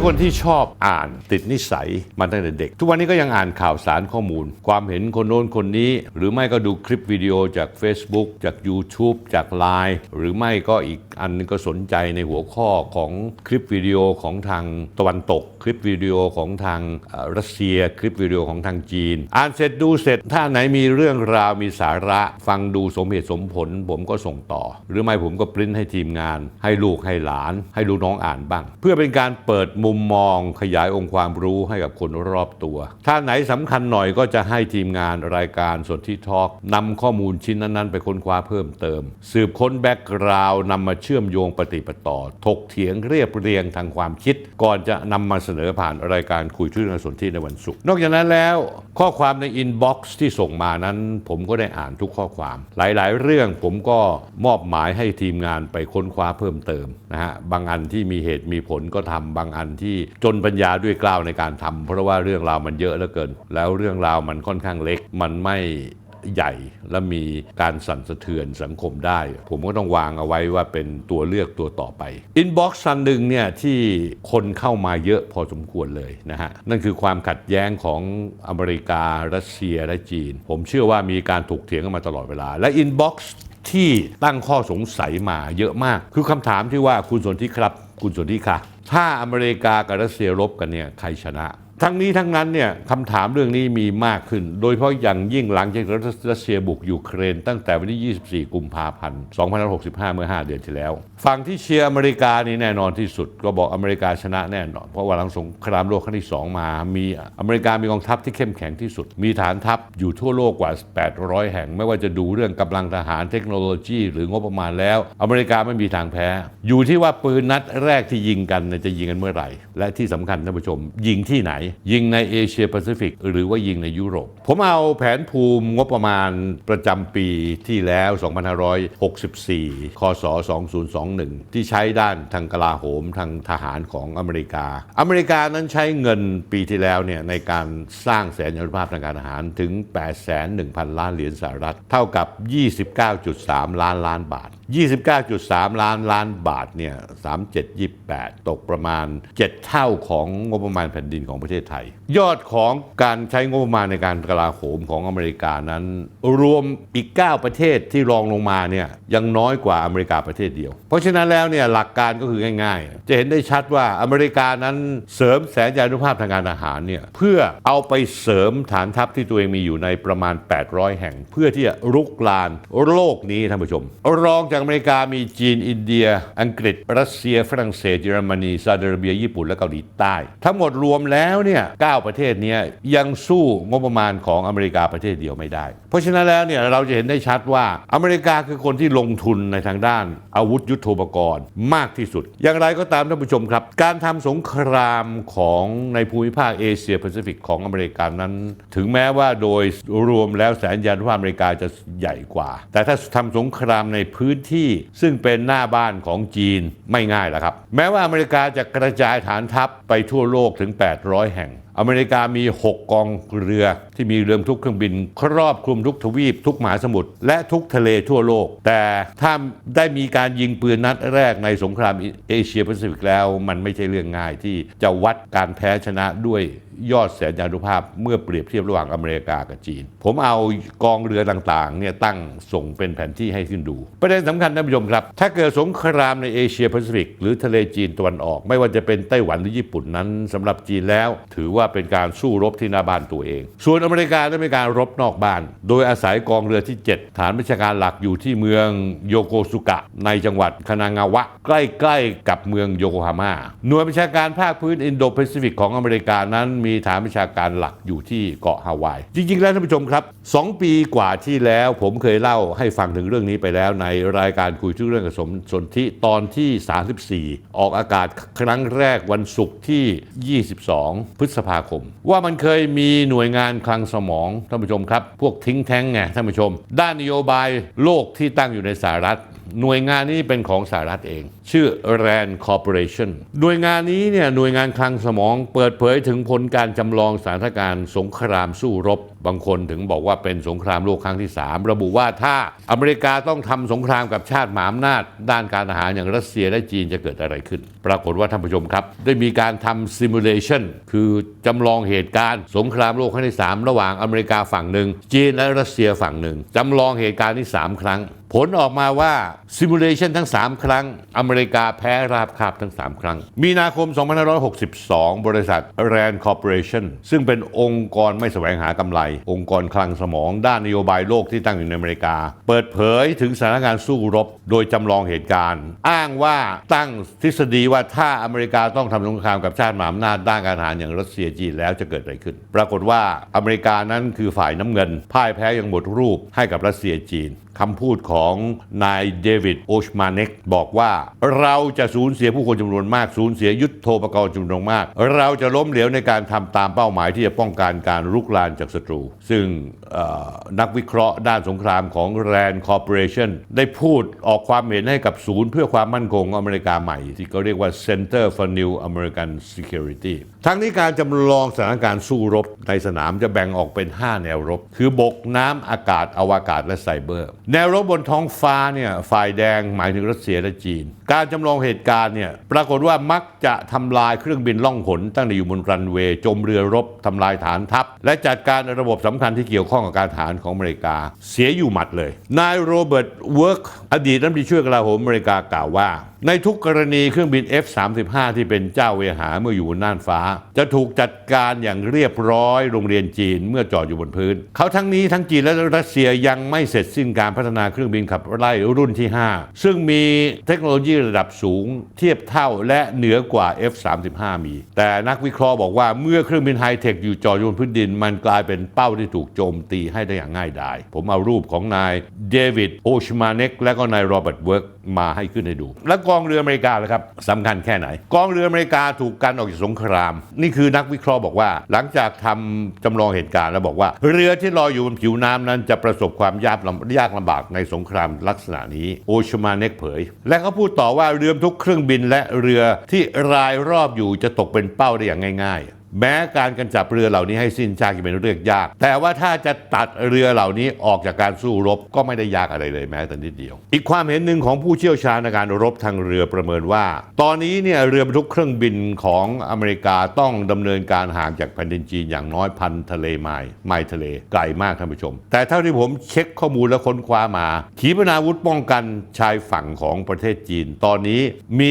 เป็นคนที่ชอบอ่านติดนิสัยมาตั้งแต่เด็ก ทุกวันนี้ก็ยังอ่านข่าวสารข้อมูล ความเห็นคนโน้นคนนี้ หรือไม่ก็ดูคลิปวิดีโอจาก Facebook จาก YouTube จาก Line หรือไม่ก็อีกอันนึงก็สนใจในหัวข้อของคลิปวิดีโอของทางตะวันตก คลิปวิดีโอของทางรัสเซีย คลิปวิดีโอของทางจีน อ่านเสร็จดูเสร็จถ้าไหนมีเรื่องราวมีสาระ ฟังดูสมเหตุสมผล ผมก็ส่งต่อ หรือไม่ผมก็ปริ้นให้ทีมงาน ให้ลูกให้หลาน ให้ลูกน้องอ่านบ้าง เพื่อเป็นการเปิดมุมมองขยายองค์ความรู้ให้กับคนรอบตัว ถ้าไหนสำคัญหน่อยก็จะให้ทีมงานรายการสนที่ทอล์กนำข้อมูลชิ้นนั้นๆ ไปค้นคว้าเพิ่มเติม สืบค้นแบ็กกราวด์นำมาเชื่อมโยงปฏิปต่อ ถกเถียงเรียบเรียงทางความคิด ก่อนจะนำมาเสนอผ่านรายการคุยทุกเรื่อสนที่ในวันศุกร์นอกจากนั้นแล้ว ข้อความในอินบ็อกซ์ที่ส่งมานั้น ผมก็ได้อ่านทุกข้อความ หลายๆ เรื่องผมก็มอบหมายให้ทีมงานไปค้นคว้าเพิ่มเติมนะฮะบางอันที่มีเหตุมีผลก็ทำบางอันที่จนปัญญาด้วยกล้าวในการทำเพราะว่าเรื่องราวมันเยอะเหลือเกิน แล้วเรื่องราวมันค่อนข้างเล็ก มันไม่ใหญ่และมีการสั่นสะเทือนสังคมได้ ผมก็ต้องวางเอาไว้ว่าเป็นตัวเลือกตัวต่อไปอินบ็อกซ์ซันหนึ่งเนี่ยที่คนเข้ามาเยอะพอสมควรเลยนะฮะ นั่นคือความขัดแย้งของอเมริการัสเซียและจีน ผมเชื่อว่ามีการถกเถียงกันมาตลอดเวลา และอินบ็อกซ์ที่ตั้งข้อสงสัยมาเยอะมาก คือคำถามที่ว่าคุณสนที่ครับ คุณสนที่ค่ะ ถ้าอเมริกากับรัสเซียรบกันเนี่ยใครชนะ ทั้งนี้ทั้งนั้นเนี่ยคำถามเรื่องนี้มีมากขึ้น โดยเฉพาะอย่างยิ่งหลังจากรัสเซียบุกยูเครน ตั้งแต่วันที่ 24 กุมภาพันธ์ 2565 เมื่อ 5 เดือนที่แล้ว ฝั่งที่เชียร์อเมริกานี่แน่นอนที่สุด ก็บอกอเมริกาชนะแน่นอน เพราะว่าหลังสงครามโลกครั้งที่ 2 มา มีอเมริกามีกองทัพที่เข้มแข็งที่สุด มีฐานทัพอยู่ทั่วโลกกว่า 800 แห่ง ไม่ว่าจะดูเรื่องกำลังทหารเทคโนโลยี หรืองบประมาณแล้ว อเมริกาไม่มีทางแพ้ อยู่ที่ว่าปืนนัดแรกที่ยิงกันจะยิงกันเมื่อไหร่ และที่สำคัญท่านผู้ชม ยิงที่ไหนยิงในเอเชียแปซิฟิกหรือว่ายิงในยุโรป ผมเอาแผนภูมิงบประมาณประจำปีที่แล้ว 2564คศ2021 ที่ใช้ด้านทางกลาโหมทางทหารของอเมริกา อเมริกานั้นใช้เงินปีที่แล้วเนี่ยในการสร้างแสนยานุภาพทางการทหารถึง8,1,000 ล้านเหรียญสหรัฐ เท่ากับ 29.3 ล้านล้านบาท 29.3 ล้านล้านบาทเนี่ย3728 ตกประมาณ 7 เท่าของงบประมาณแผ่นดินของประเทศไทย ยอดของการใช้งบประมาณในการกลาโหมของอเมริกานั้น รวมอีก 9 ประเทศที่รองลงมาเนี่ยยังน้อยกว่าอเมริกาประเทศเดียว เพราะฉะนั้นแล้วเนี่ยหลักการก็คือง่ายๆ จะเห็นได้ชัดว่าอเมริกานั้นเสริมแสนยานุภาพทางการทหารเนี่ยเพื่อเอาไปเสริมฐานทัพที่ตัวเองมีอยู่ในประมาณ 800 แห่ง เพื่อที่จะรุกรานโลกนี้ท่านผู้ชม รองจากอเมริกามีจีนอินเดีย อังกฤษ รัสเซีย ฝรั่งเศสเยอรมนีซาอุดิอาระเบียญี่ปุ่นและเกาหลีใต้ ทั้งหมดรวมแล้วเนี่ย9ประเทศนี้ยังสู้งบประมาณของอเมริกาประเทศเดียวไม่ได้ เพราะฉะนั้นแล้วเนี่ยเราจะเห็นได้ชัดว่าอเมริกาคือคนที่ลงทุนในทางด้านอาวุธยุโทโธปกรณ์มากที่สุด อย่างไรก็ตามท่านผู้ชมครับ การทำสงครามของในภูมิภาคเอเชียแปซิฟิกของอเมริกานั้น ถึงแม้ว่าโดยรวมแล้วแสนยานุภาอเมริกาจะใหญ่กว่า แต่ถ้าทำสงครามในพื้นที่ซึ่งเป็นหน้าบ้านของจีนไม่ง่ายหรอกครับ แม้ว่าอเมริกาจะกระจายฐานทัพไปทั่วโลกถึง 800แห่งอเมริกามี 6 กองเรือที่มีเรือทุกเครื่องบิน ครอบคลุมทุกทวีป ทุกมหาสมุทรและทุกทะเลทั่วโลก แต่ถ้าได้มีการยิงปืนนัดแรกในสงครามเอเชียแปซิฟิกแล้ว มันไม่ใช่เรื่องง่ายที่จะวัดการแพ้ชนะด้วยยอดแสนยานุภาพเมื่อเปรียบเทียบระหว่างอเมริกากับจีน ผมเอากองเรือต่างๆเนี่ยตั้งส่งเป็นแผนที่ให้ขึ้นดู ประเด็นสำคัญท่านผู้ชมครับ ถ้าเกิดสงครามในเอเชียแปซิฟิกหรือทะเลจีนตะวันออก ไม่ว่าจะเป็นไต้หวันหรือญี่ปุ่นนั้นสำหรับจีนแล้ว ถือว่าว่าเป็นการสู้รบที่หน้าบ้านตัวเอง ส่วนอเมริกาได้มีการรบนอกบ้าน โดยอาศัยกองเรือที่ 7 ฐานบัญชาการหลักอยู่ที่เมืองโยโกสุกะ ในจังหวัดคานางาวะ ใกล้ๆกับเมืองโยโกฮาม่าหน่วยบัญชาการภาคพื้นอินโดแปซิฟิกของอเมริกานั้นมีฐานบัญชาการหลักอยู่ที่เกาะฮาวาย จริงๆแล้วท่านผู้ชมครับ สองปีกว่าที่แล้วผมเคยเล่าให้ฟังถึงเรื่องนี้ไปแล้วในรายการคุยทุกเรื่องกับสมสนธิตอนที่ 34 ออกอากาศครั้งแรกวันศุกร์ที่ 22 พฤษภาคม ว่ามันเคยมีหน่วยงานคลังสมองท่านผู้ชมครับ พวกทิ้งแท้งไงท่านผู้ชม ด้านนโยบายโลกที่ตั้งอยู่ในสหรัฐ หน่วยงานนี้เป็นของสหรัฐเอง ชื่อ RAND Corporation หน่วยงานนี้เนี่ยหน่วยงานคลังสมองเปิดเผยถึงผลการจำลองสถานการณ์สงครามสู้รบ บางคนถึงบอกว่าเป็นสงครามโลกครั้งที่ 3 ระบุว่าถ้าอเมริกาต้องทำสงครามกับชาติหมหาอำนาจ ด้านการทหารอย่างรัสเซียและจีนจะเกิดอะไรขึ้น ปรากฏว่าท่านผู้ชมครับ ได้มีการทำ simulation คือจำลองเหตุการณ์สงครามโลกครั้งที่ 3 ระหว่างอเมริกาฝั่งหนึ่งจีนและรัสเซียฝั่งหนึ่งจำลองเหตุการณ์ที่ 3 ครั้ง ผลออกมาว่า simulation ทั้ง 3 ครั้ง อเมริกาแพ้ราบคาบทั้ง 3 ครั้ง มีนาคม 2562 บริษัท RAND Corporation ซึ่งเป็นองค์กรไม่แสวงหากำไร องค์กรคลังสมองด้านนโยบายโลกที่ตั้งอยู่ในอเมริกา เปิดเผยถึงสถานการณ์สู้รบ โดยจำลองเหตุการณ์ อ้างว่าตั้งทฤษฎีว่าถ้าอเมริกาต้องทำสงครามกับชาติมหาอำนาจด้านการทหารอย่างรัสเซียจีนแล้วจะเกิดอะไรขึ้น ปรากฏว่าอเมริกานั้นคือฝ่ายน้ำเงินพ่ายแพ้อย่างหมดรูปให้กับรัสเซียจีนคำพูดของนายเดวิดโอชมาเน็กบอกว่าเราจะสูญเสียผู้คนจำนวนมาก สูญเสียยุทธโธปกรณ์จำนวนมาก เราจะล้มเหลวในการทำตามเป้าหมายที่จะป้องกันการลุกลามจากศัตรู ซึ่งนักวิเคราะห์ด้านสงครามของ RAND Corporation ได้พูดออกความเห็นให้กับศูนย์เพื่อความมั่นคงองอเมริกาใหม่ ที่เขาเรียกว่า Center for New American Security ทั้งนี้การจำลองสถานการณ์สู้รบในสนามจะแบ่งออกเป็น 5 แนวรบ คือบกน้ำอากาศอวกาศและไซเบอร์ แนวรบบนท้องฟ้าเนี่ยฝ่ายแดงหมายถึงรัสเซียและจีน การจำลองเหตุการณ์เนี่ยปรากฏว่ามักจะทำลายเครื่องบินล่องหนตั้งแต่อยู่บนรันเวย์จมเรือรบทำลายฐานทัพ และจัดการระบบสำคัญที่เกี่ยวข้องกับการทหารของอเมริกา เสียอยู่หมัดเลย นายโรเบิร์ตเวิร์กอดีตรัฐมนตรีช่วยกลาโหมอเมริกากล่าวว่า ในทุกกรณีเครื่องบิน F-35 ที่เป็นเจ้าเวหาเมื่ออยู่บนน่านฟ้า จะถูกจัดการอย่างเรียบร้อยโรงเรียนจีนเมื่อจอดอยู่บนพื้น เขาทั้งนี้ทั้งจีนและรัสเซียยังไม่เสร็จสิ้นการพัฒนาเครื่องบินขับไล่รุ่นที่ 5 ซึ่งมีเทคโนโลยีระดับสูง เทียบเท่าและเหนือกว่า F-35 มี แต่นักวิเคราะห์บอกว่าเมื่อเครื่องบินไฮเทคอยู่จอดอยู่บนพื้นดิน มันกลายเป็นเป้าที่ถูกโจมตีให้ได้อย่างง่ายดายผมเอารูปของนายเดวิดโอชมาเน็กและก็นายโรเบิร์ตเวิร์กมาให้ขึ้นให้ดู และกองเรืออเมริกาล่ะครับสำคัญแค่ไหน กองเรืออเมริกาถูกกันออกจากสงคราม นี่คือนักวิเคราะห์บอกว่า หลังจากทำจำลองเหตุการณ์แล้วบอกว่า เรือที่ลอยอยู่บนผิวน้ำนั้นจะประสบความยากลำยากลำบากในสงครามลักษณะนี้ โอชมาเน็กเผย และเขาพูดต่อว่าเรือทุกเครื่องบินและเรือที่รายรอบอยู่จะตกเป็นเป้าได้อย่างง่าย ๆ แม้การกันจับเรือเหล่านี้ให้สิ้นซากจะเป็นเรื่องยาก แต่ว่าถ้าจะตัดเรือเหล่านี้ออกจากการสู้รบก็ไม่ได้ยากอะไรเลยแม้แต่นิดเดียว อีกความเห็นหนึ่งของผู้เชี่ยวชาญในการรบทางเรือประเมินว่า ตอนนี้เนี่ยเรือบรรทุกเครื่องบินของอเมริกาต้องดำเนินการห่างจากแผ่นดินจีนอย่างน้อยพันทะเลไมล์ไมล์ทะเลไกลมากท่านผู้ชม แต่เท่าที่ผมเช็คข้อมูลและค้นคว้ามา ขีปนาวุธป้องกันชายฝั่งของประเทศจีน ตอนนี้มี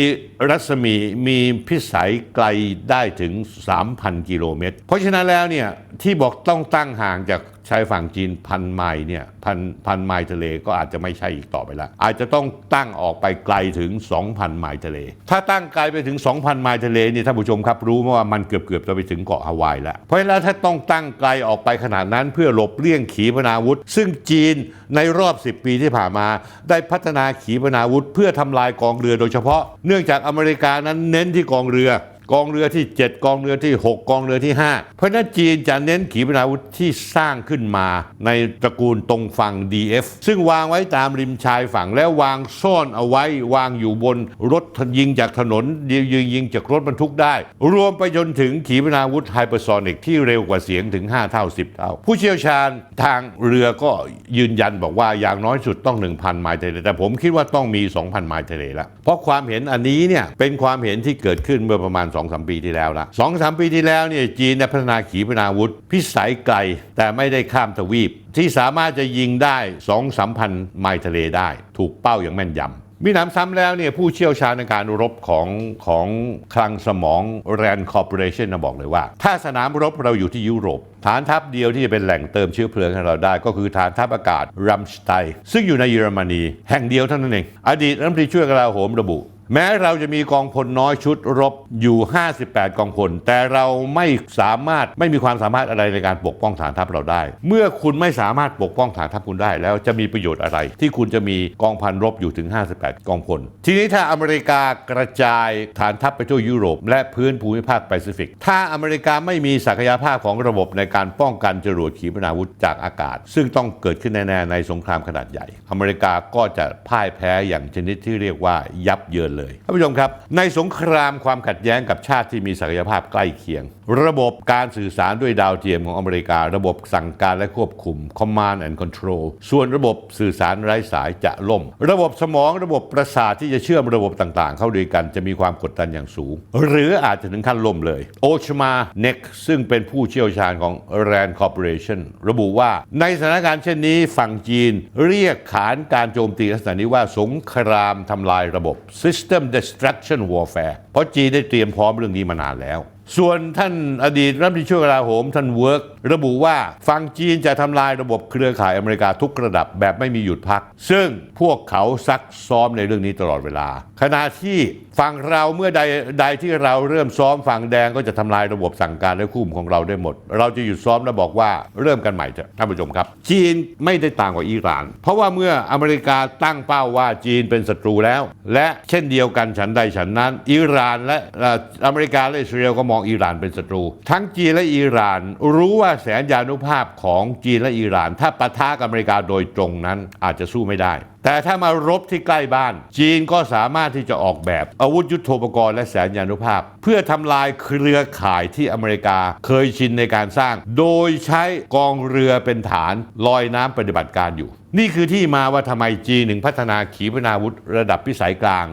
รัศมีมีพิสัยไกลได้ถึง3,000กิโลเมตร เพราะฉะนั้นแล้วเนี่ยที่บอกต้องตั้งห่างจากชายฝั่งจีนพันไมล์เนี่ยพันพันไมล์ทะเลก็อาจจะไม่ใช่อีกต่อไปละ อาจจะต้องตั้งออกไปไกลถึง 2,000 ไมล์ทะเล ถ้าตั้งไกลไปถึง 2,000 ไมล์ทะเลนี่ท่านผู้ชมครับรู้ว่ามันเกือบเกือบจะไปถึงเกาะฮาวายแล้ว เพราะฉะนั้นถ้าต้องตั้งไกลออกไปขนาดนั้นเพื่อหลบเลี่ยงขีปนาวุธ ซึ่งจีนในรอบ 10 ปีที่ผ่านมา ได้พัฒนาขีปนาวุธ เพื่อทำลายกองเรือโดยเฉพาะ เนื่องจากอเมริกานั้นเน้นที่กองเรือ กองเรือที่ 7 กองเรือที่ 6 กองเรือที่ 5 เพราะนั้นจีนจะเน้นขีปนาวุธที่สร้างขึ้นมา ในตระกูลตรงฝั่ง DF ซึ่งวางไว้ตามริมชายฝั่งแล้ววางซ่อนเอาไว้วางอยู่บนรถยิงจากถนนยิงยิงจากรถบรรทุกได้ รวมไปจนถึงขีปนาวุธไฮเปอร์โซนิกที่เร็วกว่าเสียงถึง 5 เท่า 10 เท่า ผู้เชี่ยวชาญทางเรือก็ยืนยันบอกว่าอย่างน้อยสุดต้อง 1,000 ไมล์ทะเลแต่ผมคิดว่าต้องมี 2,000 ไมล์ทะเลแล้วเพราะความเห็นอันนี้เนี่ยเป็นความเห็นที่เกิดขึ้นเมื่อประมาณ2-3ปีที่แล้วละ2-3ปีที่แล้วเนี่ยจีนพัฒนาขีปนาวุธ พิสัยไกลแต่ไม่ได้ข้ามทวีป ที่สามารถจะยิงได้2-3พันไมล์ทะเลได้ ถูกเป้าอย่างแม่นยำมีหนำซ้ำแล้วเนี่ยผู้เชี่ยวชาญในการรบของของคลังสมองแรนคอร์ปอเรชันนะบอกเลยว่า ถ้าสนามรบเราอยู่ที่ยุโรป ฐานทัพเดียวที่จะเป็นแหล่งเติมเชื้อเพลิงให้เราได้ ก็คือฐานทัพอากาศรัมสไตน์ซึ่งอยู่ในเยอรมนี แห่งเดียวเท่านั้นเอง อดีตรัฐมนตรีช่วยกลาโหมระบุ แม้เราจะมีกองพลน้อยชุดรบอยู่ 58 กองพล แต่เราไม่สามารถไม่มีความสามารถอะไรในการปกป้องฐานทัพเราได้ เมื่อคุณไม่สามารถปกป้องฐานทัพคุณได้ แล้วจะมีประโยชน์อะไร ที่คุณจะมีกองพันรบอยู่ถึง 58 กองพล ทีนี้ถ้าอเมริกากระจายฐานทัพไปทั่วยุโรป และพื้นภูมิภาคแปซิฟิก ถ้าอเมริกาไม่มีศักยภาพของระบบในการป้องกันจรวดขีปนาวุธจากอากาศ ซึ่งต้องเกิดขึ้นแน่ๆในสงครามขนาดใหญ่ อเมริกาก็จะพ่ายแพ้อย่างชนิดที่เรียกว่ายับเยินเลยท่านผู้ชมครับ ในสงครามความขัดแย้งกับชาติที่มีศักยภาพใกล้เคียง ระบบการสื่อสารด้วยดาวเทียมของอเมริกา ระบบสั่งการและควบคุม command and control ส่วนระบบสื่อสารไร้สายจะล่ม ระบบสมองระบบประสาทที่จะเชื่อมระบบต่างๆ เข้าด้วยกันจะมีความกดดันอย่างสูง หรืออาจจะถึงขั้นล่มเลย โอชมาเน็กซึ่งเป็นผู้เชี่ยวชาญของ RAND Corporation ระบุว่าในสถานการณ์เช่นนี้ฝั่งจีน เรียกขานการโจมตีลักษณะนี้ว่าสงครามทำลายระบบ System Destruction Warfare เพราะจีนได้เตรียมพร้อมเรื่องนี้มานานแล้ว ส่วนท่านอดีตรัฐมนตรีช่วยกลาโหมท่านเวิร์กระบุว่าฝั่งจีนจะทำลายระบบเครือข่ายอเมริกาทุกระดับแบบไม่มีหยุดพัก ซึ่งพวกเขาซักซ้อมในเรื่องนี้ตลอดเวลา ขณะที่ฝั่งเราเมื่อใดใดที่เราเริ่มซ้อมฝั่งแดงก็จะทำลายระบบสั่งการและควบคุมของเราได้หมด เราจะหยุดซ้อมและบอกว่าเริ่มกันใหม่เถอะท่านผู้ชมครับ จีนไม่ได้ต่างกว่าอิหร่าน เพราะว่าเมื่ออเมริกาตั้งเป้าว่าจีนเป็นศัตรูแล้ว และเช่นเดียวกันฉันใดฉันนั้น อิหร่านและเอ่ออเมริกาและอิสราเอลก็มองอิหร่านเป็นศัตรู ทั้งจีนและอิหร่าน รู้ว่าแสนยานุภาพของจีนและอิหร่าน ถ้าปะทะกับอเมริกาโดยตรงนั้นอาจจะสู้ไม่ได้แต่ถ้ามารบที่ใกล้บ้าน จีนก็สามารถที่จะออกแบบ อาวุธยุโทโธปกรณ์และแสนยานุภาพ เพื่อทำลายเครือข่ายที่อเมริกาเคยชินในการสร้าง โดยใช้กองเรือเป็นฐานลอยน้ำปฏิบัติการอยู่ นี่คือที่มาว่าทำไมจีนถึงพัฒนาขีปนาวุธระดับพิสัยกลาง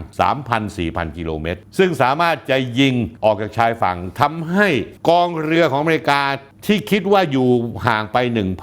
3,000-4,000 กิโลเมตร ซึ่งสามารถจะยิงออกจากชายฝั่งทำให้กองเรือของอเมริกา ที่คิดว่าอยู่ห่างไป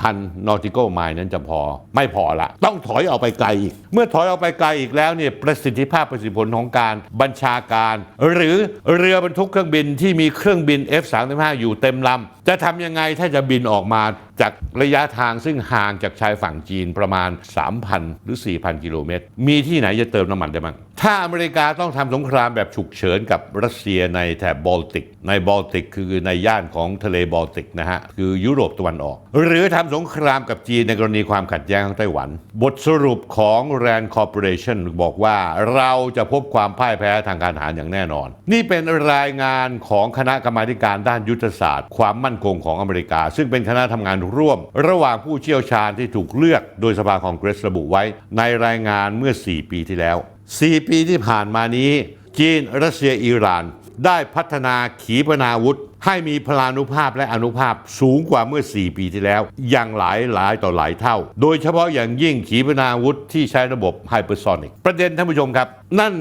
1,000 nautical mile นั้นจะพอ ไม่พอละ ต้องถอยออกไปไกลอีก เมื่อถอยออกไปไกลอีกแล้วเนี่ยประสิทธิภาพประสิทธิผลของการบัญชาการ หรือเรือบรรทุกเครื่องบินที่มีเครื่องบิน F35 อยู่เต็มลำจะทำยังไงถ้าจะบินออกมาจากระยะทางซึ่งห่างจากชายฝั่งจีนประมาณ 3,000 หรือ 4,000 กิโลเมตร มีที่ไหนจะเติมน้ำมันได้บ้างถ้าอเมริกาต้องทำสงครามแบบฉุกเฉินกับรัสเซียในแถบบอลติก ในบอลติกคือในย่านของทะเลบอลติกนะฮะ คือยุโรปตะวันออก หรือทำสงครามกับจีนในกรณีความขัดแย้งของไต้หวัน บทสรุปของ RAND Corporation บอกว่าเราจะพบความพ่ายแพ้ทางการทหารอย่างแน่นอน นี่เป็นรายงานของคณะกรรมาธิการด้านยุทธศาสตร์ ความมั่นคงของอเมริกา ซึ่งเป็นคณะทำงานร่วม ระหว่างผู้เชี่ยวชาญที่ถูกเลือก โดยสภาคองเกรสระบุไว้ ในรายงานเมื่อ 4 ปีที่แล้ว 4 ปีที่ผ่านมานี้ จีนรัสเซียอิหร่าน ได้พัฒนาขีปนาวุธ ให้มีพลานุภาพและอนุภาพสูงกว่าเมื่อ 4 ปีที่แล้ว อย่างหลายหลายต่อหลายเท่า โดยเฉพาะอย่างยิ่งขีปนาวุธที่ใช้ระบบไฮเปอร์โซนิกประเด็นท่านผู้ชมครับ นั่น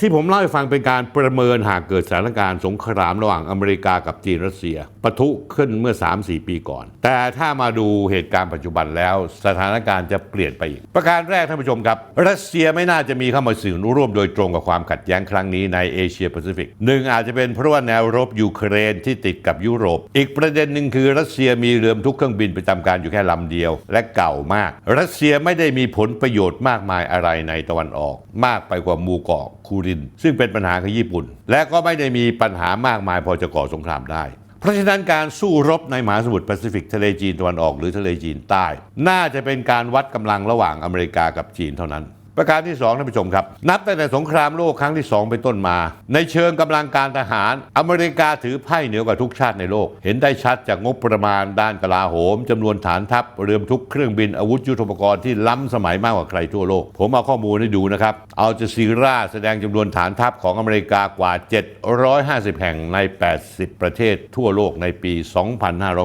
ที่ผมเล่าให้ฟังเป็นการประเมินหากเกิดสถานการณ์สงครามระหว่างอเมริกากับจีนรัสเซียปะทุขึ้นเมื่อ 3-4 ปีก่อน แต่ถ้ามาดูเหตุการณ์ปัจจุบันแล้ว สถานการณ์จะเปลี่ยนไปอีก ประการแรกท่านผู้ชมครับ รัสเซียไม่น่าจะมีเข้ามาสื่อร่วมโดยตรงกับความขัดแย้งครั้งนี้ในเอเชียแปซิฟิกหนึ่งอาจจะเป็นเพราะว่าแนวรบยูเครนที่ติดกับยุโรป อีกประเด็นหนึ่งคือรัสเซียมีเรือทุกเครื่องบินประจำการอยู่แค่ลำเดียว และเก่ามาก รัสเซียไม่ได้มีผลประโยชน์มากมายอะไรในตะวันออก มากไปกว่าหมู่เกาะคูริน ซึ่งเป็นปัญหาของญี่ปุ่น และก็ไม่ได้มีปัญหามากมายพอจะก่อสงครามได้เพราะฉะนั้นการสู้รบในมหาสมุทรแปซิฟิกทะเลจีนตะวันออกหรือทะเลจีนใต้ น่าจะเป็นการวัดกำลังระหว่างอเมริกากับจีนเท่านั้น ประการที่2ท่านผู้ชมครับ นับตั้งแต่สงครามโลกครั้งที่ 2 เป็นต้นมา ในเชิงกำลังการทหาร อเมริกาถือไพ่เหนือกว่าทุกชาติในโลก เห็นได้ชัดจากงบประมาณด้านกลาโหมจำนวนฐานทัพเรือทุกเครื่องบินอาวุธยุทโธปกรณ์ที่ล้ำสมัยมากกว่าใครทั่วโลก ผมเอาข้อมูลให้ดูนะครับเอาจะซีราแสดงจำนวนฐานทัพของอเมริกากว่า 750 แห่งใน 80 ประเทศทั่วโลกในปี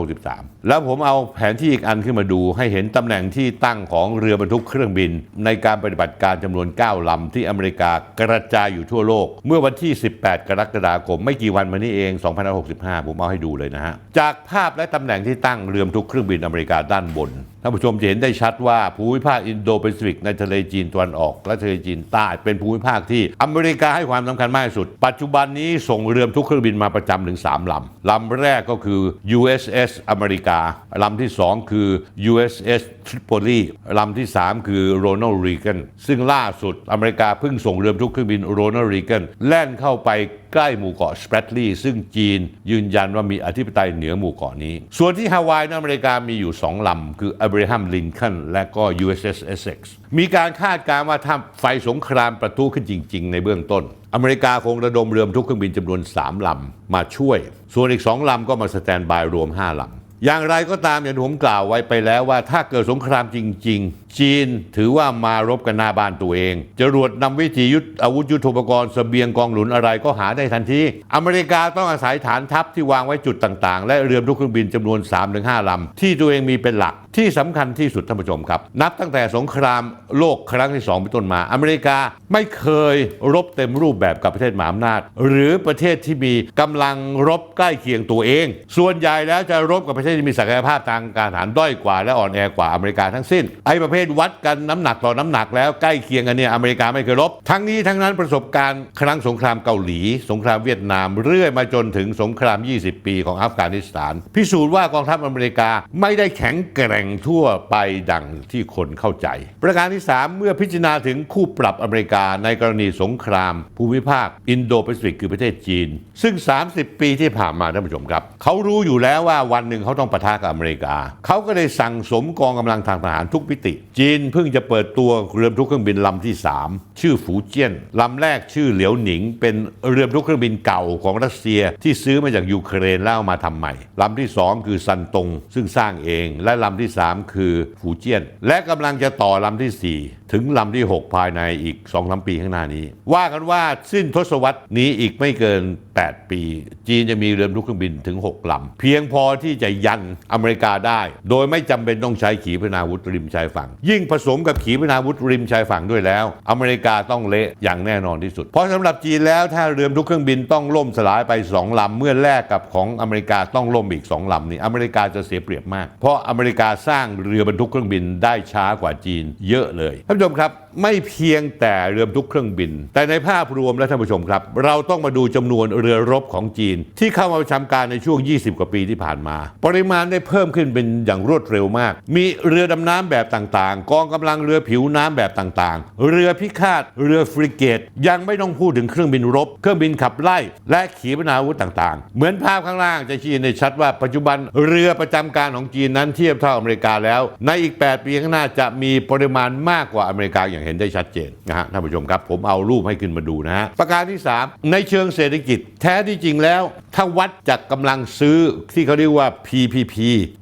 2563แล้วผมเอาแผนที่อีกอันขึ้นมาดูให้เห็นตำแหน่งที่ตั้งของเรือบรรทุกเครื่องบิน ในการปฏิบัติการจำนวน 9 ลำที่อเมริกากระจายอยู่ทั่วโลก เมื่อวันที่ 18 กรกฎาคม ไม่กี่วันมานี้เอง2565 ผมเอาให้ดูเลยนะฮะ จากภาพและตำแหน่งที่ตั้งเรือบรรทุกเครื่องบินอเมริกาด้านบนท่านผู้ชมจะเห็นได้ชัดว่าภูมิภาคอินโดแปซิฟิกในทะเลจีนตะวันออก และทะเลจีนใต้เป็นภูมิภาคที่อเมริกาให้ความสำคัญมากที่สุด ปัจจุบันนี้ส่งเรือทุกเครื่องบินมาประจำถึง 3ลำลำแรกก็คือ USS อเมริกาลำที่ 2 คือ USS Tripoli ลำที่ 3 คือ Ronald Reagan ซึ่งล่าสุดอเมริกาเพิ่งส่งเรือทุกเครื่องบิน Ronald Reagan แล่นเข้าไป ใกล้หมู่เกาะสเปรดลีย์ซึ่งจีนยืนยันว่ามีอธิปไตยเหนือหมู่เกาะนี้ ส่วนที่ฮาวายนั้นอเมริกามีอยู่2ลำ คือ Abraham Lincoln และก็ USS Essex มีการคาดการณ์ว่าถ้าไฟสงครามประทุขึ้นจริง ๆ ในเบื้องต้น อเมริกาคงระดมเรือทุกเครื่องบินจำนวน 3 ลำ มาช่วย ส่วนอีก 2 ลำก็มาสแตนบายรวม 5 ลำ อย่างไรก็ตามอย่างที่ผมกล่าวไว้ไปแล้วว่าถ้าเกิดสงครามจริง ๆ จีนถือว่ามารบกันหน้าบ้านตัวเอง จรวดนำวิธียุทธอาวุธยุทโธปกรณ์เสบียงกองหนุนอะไรก็หาได้ทันที อเมริกาต้องอาศัยฐานทัพที่วางไว้จุดต่างๆ และเรือทุกเครื่องบินจำนวน 3-5ลำ ที่ตัวเองมีเป็นหลักที่สำคัญที่สุดท่านผู้ชมครับ นับตั้งแต่สงครามโลกครั้งที่สองเป็นต้นมา อเมริกาไม่เคยรบเต็มรูปแบบกับประเทศมหาอำนาจ หรือประเทศที่มีกำลังรบใกล้เคียงตัวเอง ส่วนใหญ่แล้วจะรบกับประเทศที่มีศักยภาพทางการทหารด้อยกว่า และอ่อนแอกว่าอเมริกาทั้งสิ้น ไอ้ประเภทวัดกันน้ำหนักต่อน้ำหนักแล้วใกล้เคียงกันเนี่ยอเมริกาไม่เคยรบ ทั้งนี้ทั้งนั้นประสบการณ์ครั้งสงครามเกาหลี สงครามเวียดนามเรื่อยมาจนถึงสงคราม 20 ปีของอัฟกานิสถาน พิสูจน์ว่ากองทัพอเมริกาไม่ได้แข็งแกร่งทั่วไปดังที่คนเข้าใจ ประการที่ 3 เมื่อพิจารณาถึงคู่ปรับอเมริกาในกรณีสงคราม ภูมิภาค อินโดแปซิฟิกคือประเทศจีน ซึ่ง 30 ปีที่ผ่านมาท่านผู้ชมครับ เขารู้อยู่แล้วว่าวันหนึ่งเขาต้องปะทะกับอเมริกา เขาก็เลยสั่งสมกองกำลังทางทหารทุกมิติ จีนเพิ่งจะเปิดตัวเรือทุกเครื่องบินลำที่ 3 ชื่อฝูเจี้ยนลำแรกชื่อเหลียวหนิง เป็นเรือทุกเครื่องบินเก่าของรัสเซียที่ซื้อมาจากยูเครนแล้วมาทำใหม่ลำที่ 2 คือซันตงซึ่งสร้างเอง และลำที่ 3 คือฝูเจี้ยน และกำลังจะต่อลำที่ 4 ถึงลำที่ 6 ภายในอีก2อสปีข้างหน้านี้ ว่ากันว่าสิ้นทศวรรษนี้อีกไม่เกิน 8 ปี จีนจะมีเรือทุกเครื่องบินถึง 6 ลำ เพียงพอที่จะยันอเมริกาได้ โดยไม่จำเป็นต้องใช้ขีปนาวุธริมชายฝั่ง ยิ่งผสมกับขีปนาวุธริมชายฝั่งด้วยแล้ว อเมริกาต้องเละอย่างแน่นอนที่สุด เพราะสำหรับจีนแล้วถ้าเรือทุกเครื่องบินต้องล่มสลายไป 2 ลำ เมื่อแลกกับของอเมริกาต้องล่มอีก 2 ลำนี่อเมริกาจะเสียเปรียบมาก เพราะอเมริกาสร้างเรือบรรทุกเครื่องบินได้ช้ากว่าจีนเยอะเลยท่าผู้ชมครับ ไม่เพียงแต่เรือทุกเครื่องบิน แต่ในภาพรวมแล้วท่านผู้ชมครับ เราต้องมาดูจำนวนเรือรบของจีน ที่เข้ามาประจำการในช่วง 20 กว่าปีที่ผ่านมา ปริมาณได้เพิ่มขึ้นเป็นอย่างรวดเร็วมาก มีเรือดำน้ำแบบต่างๆ กองกำลังเรือผิวน้ำแบบต่างๆ เรือพิฆาต เรือฟริเกต ยังไม่ต้องพูดถึงเครื่องบินรบ เครื่องบินขับไล่ และขีปนาวุธต่างๆ เหมือนภาพข้างล่างจะชี้ในชัดว่าปัจจุบันเรือประจำการของจีนนั้นเทียบเท่าอเมริกาแล้ว ในอีก 8 ปีข้างหน้าจะมีปริมาณมากกว่าอเมริกาอย่างเห็นได้ชัดเจนนะฮะท่านผู้ชมครับ ผมเอารูปให้ขึ้นมาดูนะฮะประการที่ 3 ในเชิงเศรษฐกิจแท้ที่จริงแล้วถ้าวัดจากกำลังซื้อที่เขาเรียกว่า PPP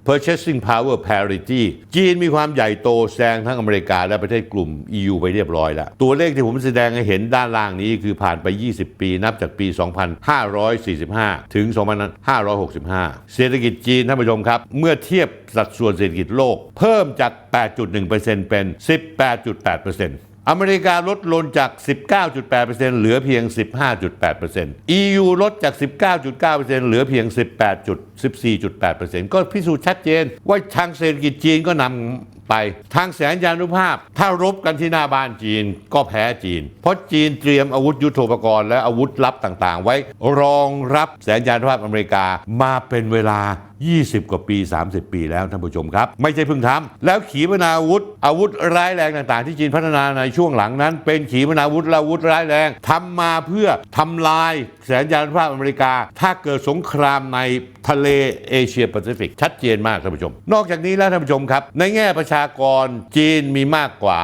Purchasing Power Parity จีนมีความใหญ่โตแซงทั้งอเมริกาและประเทศกลุ่ม EU ไปเรียบร้อยแล้ว ตัวเลขที่ผมแสดงให้เห็นด้านล่างนี้คือผ่านไป 20 ปีนับจากปี 2545 ถึง 2565 เศรษฐกิจจีนท่านผู้ชมครับ เมื่อเทียบสัดส่วนเศรษฐกิจโลก เพิ่มจาก 8.1%เป็น 18.8% อเมริกาลดลงจาก 19.8%เหลือเพียง 15.8% EU ลดจาก 19.9%เหลือเพียง 18.14.8%ก็พิสูจน์ชัดเจนว่าทางเศรษฐกิจจีนก็นำ ไป ทางแสนยานุภาพ ถ้ารบกันที่หน้าบ้านจีนก็แพ้จีน เพราะจีนเตรียมอาวุธยุโทโธปกรณ์และอาวุธลับต่างๆ ไว้รองรับแสนยานุภาพอเมริกามาเป็นเวลา 20 กว่าปี 30 ปีแล้วท่านผู้ชมครับ ไม่ใช่เพิ่งทำแล้วขีปนาวุธ อาวุธร้ายแรงต่างๆ ที่จีนพัฒนาในช่วงหลังนั้น เป็นขีปนาวุธและอาวุธร้ายแรงทำมาเพื่อทำลายแสนยานุภาพอเมริกา ถ้าเกิดสงครามในทะเลเอเชียแปซิฟิกชัดเจนมากท่านผู้ชม นอกจากนี้แล้วท่านผู้ชมครับ ในแง่ประชากรจีนมีมากกว่า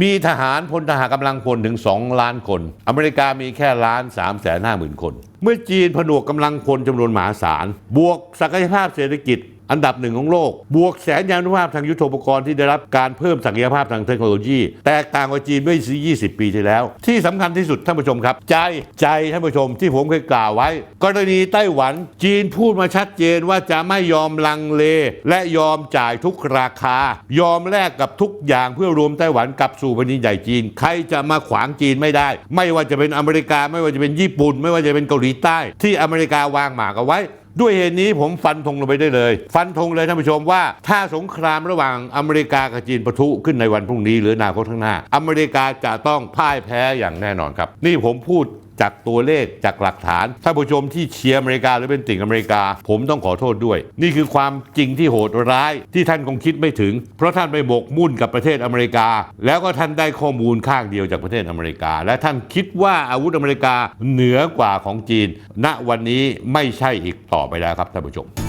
มีทหารพลทหารกำลังพลถึง 2 ล้านคน อเมริกามีแค่ล้าน3แสนห้าหมื่นคน เมื่อจีนผนวกกำลังพลจำนวนมหาศาล บวกศักยภาพเศรษฐกิจ อันดับหนึ่งของโลก บวกแสนยานุภาพทางยุทโธปกรณ์ที่ได้รับการเพิ่มศักยภาพทางเทคโนโลยี แตกต่างกว่าจีนเมื่อ 20 ปีที่แล้ว ที่สำคัญที่สุดท่านผู้ชมครับ ใจใจท่านผู้ชมที่ผมเคยกล่าวไว้ กรณีไต้หวันจีนพูดมาชัดเจนว่าจะไม่ยอมลังเล และยอมจ่ายทุกราคา ยอมแลกกับทุกอย่างเพื่อรวมไต้หวันกลับสู่แผ่นดินใหญ่จีน ใครจะมาขวางจีนไม่ได้ ไม่ว่าจะเป็นอเมริกา ไม่ว่าจะเป็นญี่ปุ่น ไม่ว่าจะเป็นเกาหลีใต้ ที่อเมริกาวางหมากเอาไว้ ด้วยเหตุนี้ผมฟันธงลงไปได้เลย ฟันธงเลยท่านผู้ชมว่า ถ้าสงครามระหว่างอเมริกากับจีนปะทุขึ้นในวันพรุ่งนี้หรือนาคตข้างหน้า อเมริกาจะต้องพ่ายแพ้อย่างแน่นอนครับ นี่ผมพูด จากตัวเลขจากหลักฐานท่านผู้ชมที่เชียร์อเมริกาหรือเป็นติ่งอเมริกา ผมต้องขอโทษด้วย นี่คือความจริงที่โหดร้ายที่ท่านคงคิดไม่ถึง เพราะท่านไปหมกมุ่นกับประเทศอเมริกา แล้วก็ท่านได้ข้อมูลข้างเดียวจากประเทศอเมริกา และท่านคิดว่าอาวุธอเมริกาเหนือกว่าของจีน ณวันนี้ไม่ใช่อีกต่อไปแล้วครับท่านผู้ชม